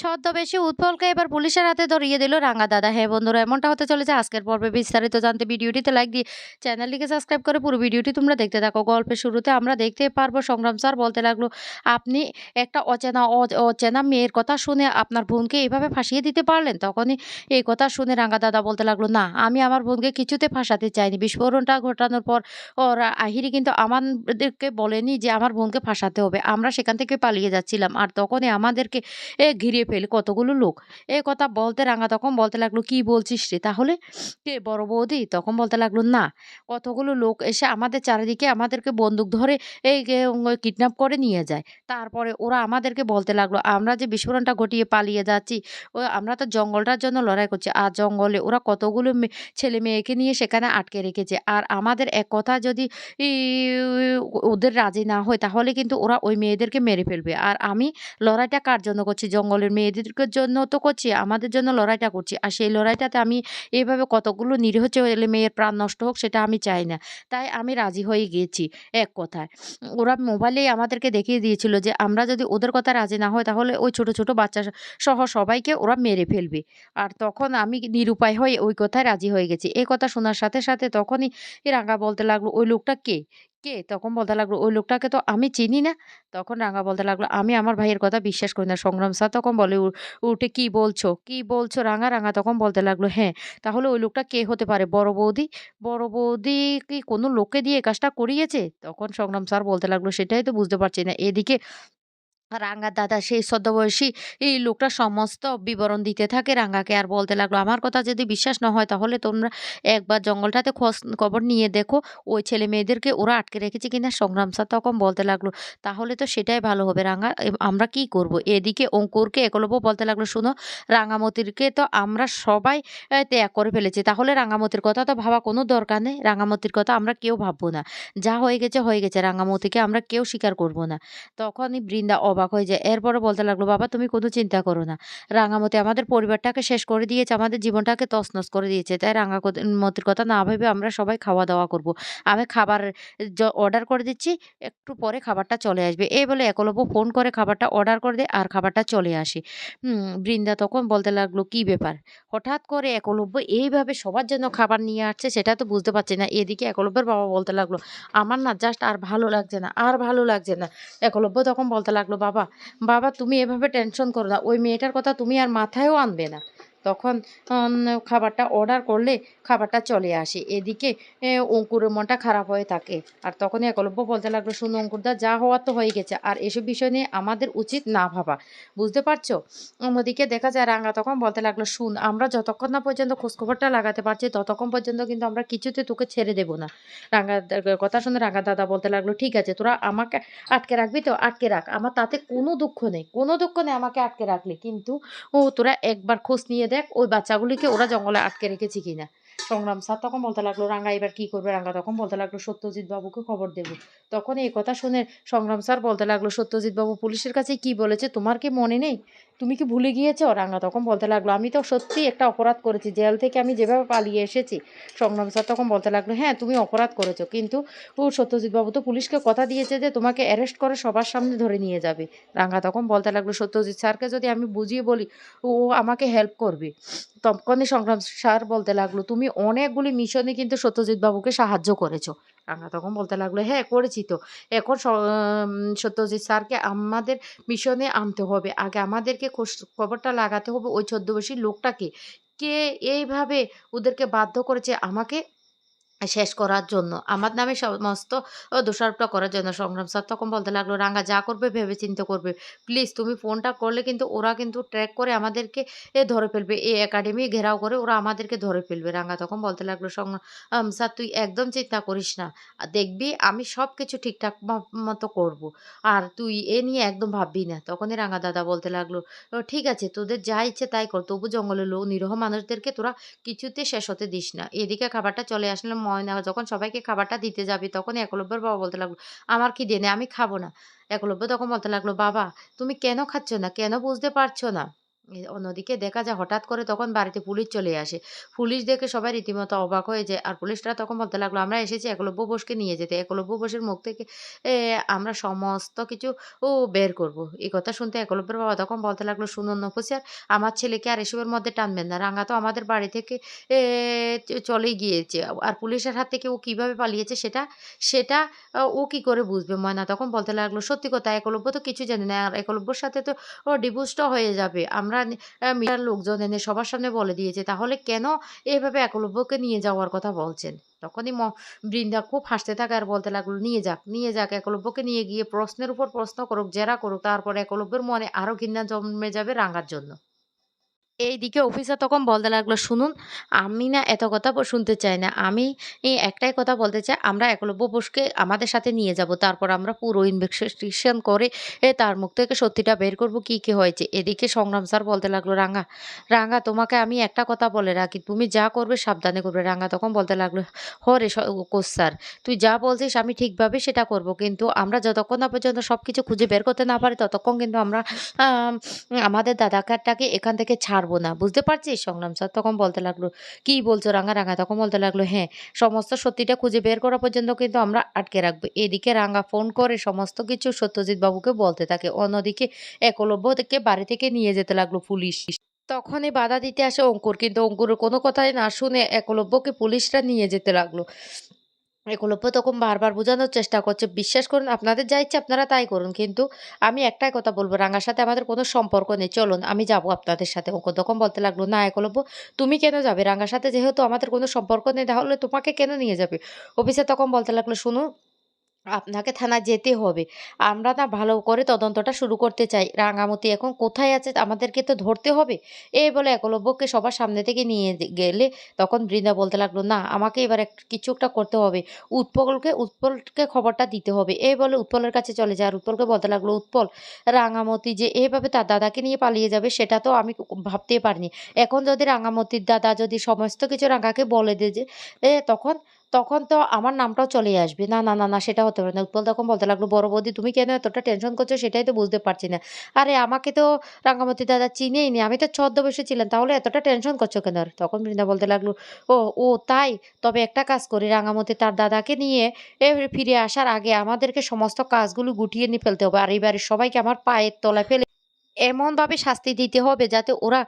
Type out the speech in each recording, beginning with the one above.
ছদ্মবেশী উৎপলকে এবার পুলিশের হাতে ধরিয়ে দিল রাঙা দাদা। হ্যাঁ বন্ধুরা, এমনটা হতে চলেছে আজকের পর্বে। বিস্তারিত জানতে ভিডিওটিতে লাইক দিয়ে চ্যানেলটিকে সাবস্ক্রাইব করে পুরো ভিডিওটি তোমরা দেখতে থাকো। গল্পের শুরুতে আমরা দেখতে পারব সংগ্রাম স্যার বলতে লাগল, আপনি একটা অচেনা অচেনা মেয়ের কথা শুনে আপনার বোনকে এইভাবে ফাঁসিয়ে দিতে পারলেন? তখনই এই কথা শুনে রাঙা দাদা বলতে লাগল, না, আমি আমার বোনকে কিছুতে ফাঁসাতে চাইনি। বিস্ফোরণটা ঘটানোর পর ওরা আহিরি কিন্তু আমাদেরকে বলেনি যে আমার বোনকে ফাঁসাতে হবে। আমরা সেখান থেকে পালিয়ে যাচ্ছিলাম। আর তখনই আমাদেরকে ঘিরে ফেলে কতগুলো লোক? এ কথা বলতে রাঙা তখন বলতে লাগল, কি বলছিস রে? তাহলে কে বড় বৌদি? তখন বলতে লাগল, না, কতগুলো লোক এসে আমাদের চারিদিকে আমাদেরকে বন্দুক ধরে এই কিডন্যাপ করে নিয়ে যায়। তারপরে ওরা আমাদেরকে বলতে লাগল, আমরা যে বিস্ফোরণটা ঘটিয়ে পালিয়ে যাচ্ছি, ও, আমরা তো জঙ্গলটার জন্য লড়াই করছি, আর জঙ্গলে ওরা কতগুলো ছেলে মেয়েকে নিয়ে সেখানে আটকে রেখেছে। আর আমাদের এক কথা যদি ওদের রাজি না হয়, তাহলে কিন্তু ওরা ওই মেয়েদেরকে মেরে ফেলবে। আর আমি লড়াইটা কার জন্য করছি? জঙ্গলের মেয়েদের জন্য তো করছি, আমাদের জন্য লড়াইটা করছি। আর সেই লড়াইটাতে আমি এইভাবে কতগুলো নিরীহ ছেলে মেয়ের প্রাণ নষ্ট হোক সেটা আমি চাই না। তাই আমি রাজি হয়ে গিয়েছি এক কথায়। ওরা মোবাইলেই আমাদেরকে দেখিয়ে দিয়েছিল যে, আমরা যদি ওদের কথা রাজি না হয় তাহলে ওই ছোট ছোট বাচ্চা সহ সবাইকে ওরা মেরে ফেলবে। আর তখন আমি নিরুপায় হয়ে ওই কথায় রাজি হয়ে গেছি। এই কথা শোনার সাথে সাথে তখনই রাঙা বলতে লাগল, ওই লোকটা কে? কে? তখন বলতে লাগল, ওই লোকটাকে তো আমি চিনি না। তখন রাঙা বলতে লাগল, আমি আমার ভাইয়ের কথা বিশ্বাস করি না। সংগ্রাম স্যার তখন বলে উঠে কি বলছো? কি বলছো? রাঙা রাঙা তখন বলতে লাগল হ্যাঁ তাহলে ওই লোকটা কে হতে পারে? বড় বৌদি? বড় বৌদি কি কোনো লোকে দিয়ে কাজটা করিয়েছে? তখন সংগ্রাম স্যার বলতে লাগল, সেটাই তো বুঝতে পারছি না। এদিকে রাঙার দাদা সেই ছদ্মবয়সী এই লোকটা সমস্ত বিবরণ দিতে থাকে রাঙাকে আর বলতে লাগল, আমার কথা যদি বিশ্বাস না হয় তাহলে তোমরা একবার জঙ্গলটাতে খোঁজ খবর নিয়ে দেখো, ওই ছেলে মেয়েদেরকে ওরা আটকে রেখেছে কিনা সংগ্রাম স্যার তখন বলতে লাগল, তাহলে তো সেটাই ভালো হবে রাঙা এম- আমরা কি করব? এদিকে অঙ্কুরকে একলব্য বলতে লাগল, শুনো, রাঙামতিরকে তো আমরা সবাই ত্যাগ করে ফেলেছি, তাহলে রাঙামতির কথা তো ভাবা কোনো দরকার নেই, রাঙামতির কথা আমরা কেউ ভাববো না, যা হয়ে গেছে হয়ে গেছে, রাঙামতিকে আমরা কেউ স্বীকার করব না। তখনই বৃন্দা অবাক হয়ে যায়। এরপরে বলতে লাগল, বাবা, তুমি কোনো চিন্তা করো না। রাঙামতি আমাদের পরিবারটাকে শেষ করে দিয়েছে, আমাদের জীবনটাকে তছনছ করে দিয়েছে। তাই রাঙামতির কথা না ভেবে আমরা সবাই খাওয়া দাওয়া করব। আমি খাবার অর্ডার করে দিচ্ছি, একটু পরে খাবারটা চলে আসবে। এই বলে একলব্য ফোন করে খাবারটা অর্ডার করে দেয় আর খাবারটা চলে আসে। বৃন্দা তখন বলতে লাগল, কি ব্যাপার? হঠাৎ করে একলব্য এইভাবে সবার জন্য খাবার নিয়ে আসছে, সেটা তো বুঝতে পারছি না। এদিকে একলব্যের বাবা বলতে লাগল, আমার না জাস্ট আর ভালো লাগছে না, আর ভালো লাগছে না। একলব্য তখন বলতে লাগল বাবা বাবা তুমি এভাবে টেনশন করো না। ওই মেয়েটার কথা তুমি আর মাথায়ও আনবে না। তখন খাবারটা অর্ডার করলে খাবারটা চলে আসে। এদিকে অঙ্কুরের মনটা খারাপ হয়ে থাকে। আর তখনই একলব্য বলতে লাগল, শুনো অঙ্কুরদা, যা হওয়ার তো হয়ে গেছে। আর এসব বিষয় নিয়ে আমাদের উচিত না ভাবা। বুঝতে পারছ? অন্যদিকে দেখা যায়, রাঙা তখন বলতে লাগল, শুন, আমরা যতক্ষণ না পর্যন্ত খোঁজখবরটা লাগাতে পারছি, ততক্ষণ পর্যন্ত কিন্তু আমরা কিছুতে তোকে ছেড়ে দেবো না। রাঙা কথা শুনে রাঙা দাদা বলতে লাগল, ঠিক আছে, তোরা আমাকে আটকে রাখবি তো? আটকে রাখ। আমার তাতে কোনো দুঃখ নেই। কোনো দুঃখ নেই আমাকে আটকে রাখলে। কিন্তু, ও, তোরা একবার খোঁজ নিয়ে দেখ, ওই বাচ্চাগুলিকে ওরা জঙ্গলে আটকে রেখেছে কিনা। সংগ্রাম স্যার তখন বলতে লাগল, রাঙ্গা, এবার কি করবে রাঙ্গা? তখন বলতে লাগল সত্যজিৎ বাবুকে খবর দেবো। তখন এই কথা শুনে সংগ্রাম স্যার বলতে লাগল সত্যজিৎ বাবু পুলিশের কাছে কি বলেছে, তোমার কি মনে নেই? তুমি কি ভুলে গিয়েছো? রাঙ্গা তখন বলতে লাগল, আমি তো সত্যি একটা অপরাধ করেছি। জেল থেকে আমি যেভাবে পালিয়ে এসেছি, সংগ্রাম স্যার তখন বলতে লাগল হ্যাঁ তুমি অপরাধ করেছ, কিন্তু ও সত্যজিৎ বাবু তো পুলিশকে কথা দিয়েছে যে তোমাকে অ্যারেস্ট করে সবার সামনে ধরে নিয়ে যাবে। রাঙ্গা তখন বলতে লাগল, সত্যজিৎ স্যারকে যদি আমি বুঝিয়ে বলি, ও আমাকে হেল্প করবে। তখনই সংগ্রাম স্যার বলতে লাগল, তুমি অনেকগুলি মিশনে কিন্তু সত্যজিৎ বাবুকে সাহায্য করেছ। রাঙ্গা তখন বলতে লাগল হ্যাঁ করেছি তো। এখন সত্যজিৎ স্যারকে আমাদের মিশনে আনতে হবে। আগে আমাদেরকে খবরটা লাগাতে হবে ওই ছদ্মবেশী লোকটাকে। কে এইভাবে ওদেরকে বাধ্য করেছে আমাকে শেষ করার জন্য। আমার নামে সমস্ত দোষারোপটা করার জন্য সংগ্রাম স্যার তখন বলতে লাগল রাঙ্গা যা করবে ভেবে চিন্তে করবে। প্লিজ তুমি ফোনটা করলে কিন্তু ওরা কিন্তু ট্র্যাক করে আমাদেরকে ধরে ফেলবে। এই একাডেমি ঘেরাও করে ওরা আমাদেরকে ধরে ফেলবে। রাঙ্গা তখন বলতে লাগল সংগ্রাম স্যার তুই একদম চিন্তা করিস না। দেখবি আমি সব কিছু ঠিকঠাক মতো করব। আর তুই এ নিয়ে একদম ভাববি না। তখনই রাঙ্গা দাদা বলতে লাগল "ও, ঠিক আছে তোদের যা ইচ্ছে তাই কর। তবু জঙ্গলের লোক নিরহ মানুষদেরকে তোরা কিছুতে শেষ হতে দিস না। এদিকে খাবারটা চলে আসলে ময়না যখন সবাইকে খাবারটা দিতে যাবে তখন একলব্যর বাবা বলতে লাগল, আমার কি দেনে? আমি খাব না। একলব্য তখন বলতে লাগল, বাবা, তুমি কেন খাচ্ছ না? কেন বুঝতে পারছ না? অন্যদিকে দেখা যায় হঠাৎ করে তখন বাড়িতে পুলিশ চলে আসে। পুলিশ দেখে সবাই রীতিমতো অবাক হয়ে যায়। আর পুলিশরা তখন বলতে লাগল, "আমরা এসেছি একলব্য বোসকে নিয়ে যেতে। একলব্য বোসের মুখ থেকে আমরা সমস্ত কিছু ও বের করব।" এই কথা শুনতে একলব্যের বাবা তখন বলতে লাগল, "শুনুন অফিসার, আমার ছেলেকে আর এসবের মধ্যে টানবেন না। রাঙা তো আমাদের বাড়ি থেকে এ চ চলেই গিয়েছে। আর পুলিশের হাত থেকে ও কীভাবে পালিয়েছে সেটা সেটা ও কি করে বুঝবে?" ময়না তখন বলতে লাগল, "সত্যি কথা একলব্য তো কিছু জানে না। আর একলব্যর সাথে তো ও ডিভোর্সটা হয়ে যাবে। আমরা নি মিডিয়ার লোকজন এনে সবার সামনে বলে দিয়েছে। তাহলে কেন এভাবে একলব্যকে নিয়ে যাওয়ার কথা বলছেন?" তখনই বৃন্দা খুব হাসতে থাকে আর বলতে লাগল, "নিয়ে যাক, নিয়ে যাক। একলব্যকে নিয়ে গিয়ে প্রশ্নের উপর প্রশ্ন করুক, জেরা করুক। তারপর একলব্যের মনে আরও ঘৃণা জন্মে যাবে রাঙার জন্য।" এইদিকে অফিসার তখন বলতে লাগল, "শুনুন, আমি না এত কথা শুনতে চাই না। আমি একটাই কথা বলতে চাই, আমরা একলব্য বোসকে আমাদের সাথে নিয়ে যাব। তারপর আমরা পুরো ইনভেস্টিগেশন করে এ তার মুখ থেকে সত্যিটা বের করব কি, কি হয়েছে।" এদিকে সংগ্রাম স্যার বলতে লাগল, "রাঙা, রাঙা তোমাকে আমি একটা কথা বলে রাখি। তুমি যা করবে সাবধানে করবে।" রাঙা তখন বলতে লাগল, "হরে কোচ স্যার, তুই যা বলছিস আমি ঠিকভাবে সেটা করব। কিন্তু আমরা যতক্ষণ না পর্যন্ত সব কিছু খুঁজে বের করতে না পারি ততক্ষণ কিন্তু আমরা আমাদের দাদাকারটাকে এখান থেকে ছাড়ব না। বুঝতে পারছিস?" সংগ্রাম স্যার তখন বলতে লাগল, "কি বলছো রাঙা?" রাঙা তখন বলতে লাগল, "হ্যাঁ, সমস্ত সত্যিটা খুঁজে বের করা পর্যন্ত কিন্তু আমরা আটকে রাখব।" এদিকে রাঙা ফোন করে সমস্ত কিছু সত্যজিৎ বাবুকে বলতে থাকে। অন্যদিকে একলব্যকে বাড়ি থেকে নিয়ে যেতে লাগল পুলিশ। তখনই বাধা দিতে আসে অঙ্কুর। কিন্তু অঙ্কুরের কোনো কথাই না শুনে একলব্যকে পুলিশরা নিয়ে যেতে লাগল। একলব্য তখন বারবার বোঝানোর চেষ্টা করছে, "বিশ্বাস করুন আপনাদের যা ইচ্ছে আপনারা তাই করুন। কিন্তু আমি একটাই কথা বলব রাঙার সাথে আমাদের কোনো সম্পর্ক নেই। চলুন আমি যাব আপনাদের সাথে।" ওকে তখন বলতে লাগল, "না একলব্য, তুমি কেন যাবে? রাঙার সাথে যেহেতু আমাদের কোনো সম্পর্ক নেই তাহলে তোমাকে কেন নিয়ে যাবে?" অফিসে তখন বলতে লাগল, "শুনুন, আপনাকে থানায় যেতে হবে। আমরা না ভালো করে তদন্তটা শুরু করতে চাই। রাঙামতি এখন কোথায় আছে আমাদেরকে তো ধরতে হবে।" এই বলে একলব্যকে সবার সামনে থেকে নিয়ে গেলে তখন বৃন্দা বলতে লাগল, "না, আমাকে এবার কিছু একটা করতে হবে। উৎপলকে উৎপলকে খবরটা দিতে হবে।" এই বলে উৎপলের কাছে চলে যায়। আর উৎপলকে বলতে লাগল, "উৎপল, রাঙামতি যে এভাবে তার দাদাকে নিয়ে পালিয়ে যাবে সেটা তো আমি ক ভাবতেই পারিনি। এখন যদি রাঙামতির দাদা যদি সমস্ত কিছু রাঙাকে বলে দেয় যে এ তখন তখন তো আমার নামটাও চলে আসবে। না, না, না, না সেটা হতে পারে না।" উৎপল তখন বলতে লাগল, "বড় বৌদি তুমি কেন এতটা টেনশন করছ সেটাই তো বুঝতে পারছি না। আরে আমাকে তো রাঙামতি দাদা চিনেই নি। আমি তো ছদ্মবেশে ছিলাম। তাহলে এতটা টেনশন করছ কেন আর?" তখন বৃন্দা বলতে লাগল, "ও, ও তাই? তবে একটা কাজ করি রাঙামতি তার দাদাকে নিয়ে এ ফিরে আসার আগে আমাদেরকে সমস্ত কাজগুলো গুটিয়ে নিয়ে ফেলতে হবে। আর এই বাড়ির সবাইকে আমার পায়ের তলায় ফেলে এমনভাবে শাস্তি দিতে হবে যাতে ওরা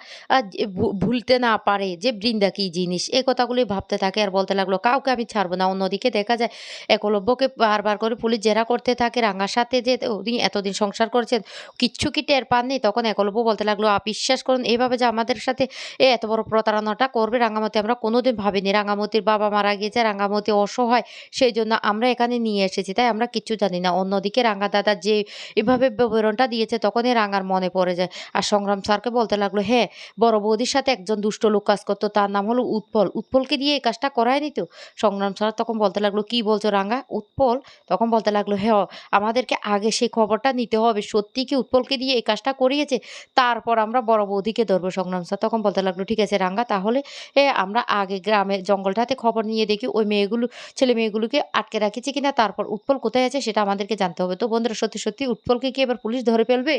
ভুলতে না পারে যে বৃন্দা কি জিনিস। এই কথাগুলি ভাবতে থাকে আর বলতে লাগল, "কাউকে আমি ছাড়বো না।" অন্যদিকে দেখা যায় একলব্যকে বারবার করে পুলিশ জেরা করতে থাকে। রাঙার সাথে যে উনি এতদিন সংসার করেছেন, কিচ্ছু কি টের পাননি? তখন একলব্য বলতে লাগল, "আ বিশ্বাস করুন এভাবে যে আমাদের সাথে এ এত বড় প্রতারণাটা করবে রাঙামতি আমরা কোনোদিন ভাবিনি। রাঙামতির বাবা মারা গিয়েছে, রাঙামতি অসহায়। সেই জন্য আমরা এখানে নিয়ে এসেছি। তাই আমরা কিচ্ছু জানি না।" অন্যদিকে রাঙা দাদা যে এভাবে বিবরণটা দিয়েছে তখনই রাঙার মনে পড়ে যায়। আর সংগ্রাম স্যারকে বলতে লাগল, "হ্যাঁ, বড় বৌদির সাথে একজন দুষ্ট লোক কাজ করতো। তার নাম হলো উৎপল। উৎপলকে দিয়ে এই কাজটা করায়নি তো?" সংগ্রাম স্যার তখন বলতে লাগল, "কি বলছো রাঙ্গা উৎপল?" তখন বলতে লাগল, "হ্যাঁ, আমাদেরকে আগে সেই খবরটা নিতে হবে। সত্যি কি উৎপলকে দিয়ে এই কাজটা করিয়েছে? তারপর আমরা বড় বৌদিকে ধরবো।" সংগ্রাম স্যার তখন বলতে লাগল, "ঠিক আছে রাঙ্গা তাহলে এ আমরা আগে গ্রামের জঙ্গলটাতে খবর নিয়ে দেখি ওই মেয়েগুলো ছেলে মেয়েগুলোকে আটকে রাখিছে কিনা। তারপর উৎপল কোথায় আছে সেটা আমাদেরকে জানতে হবে।" তো বন্ধুরা সত্যি, সত্যি উৎপলকে কি এবার পুলিশ ধরে ফেলবে?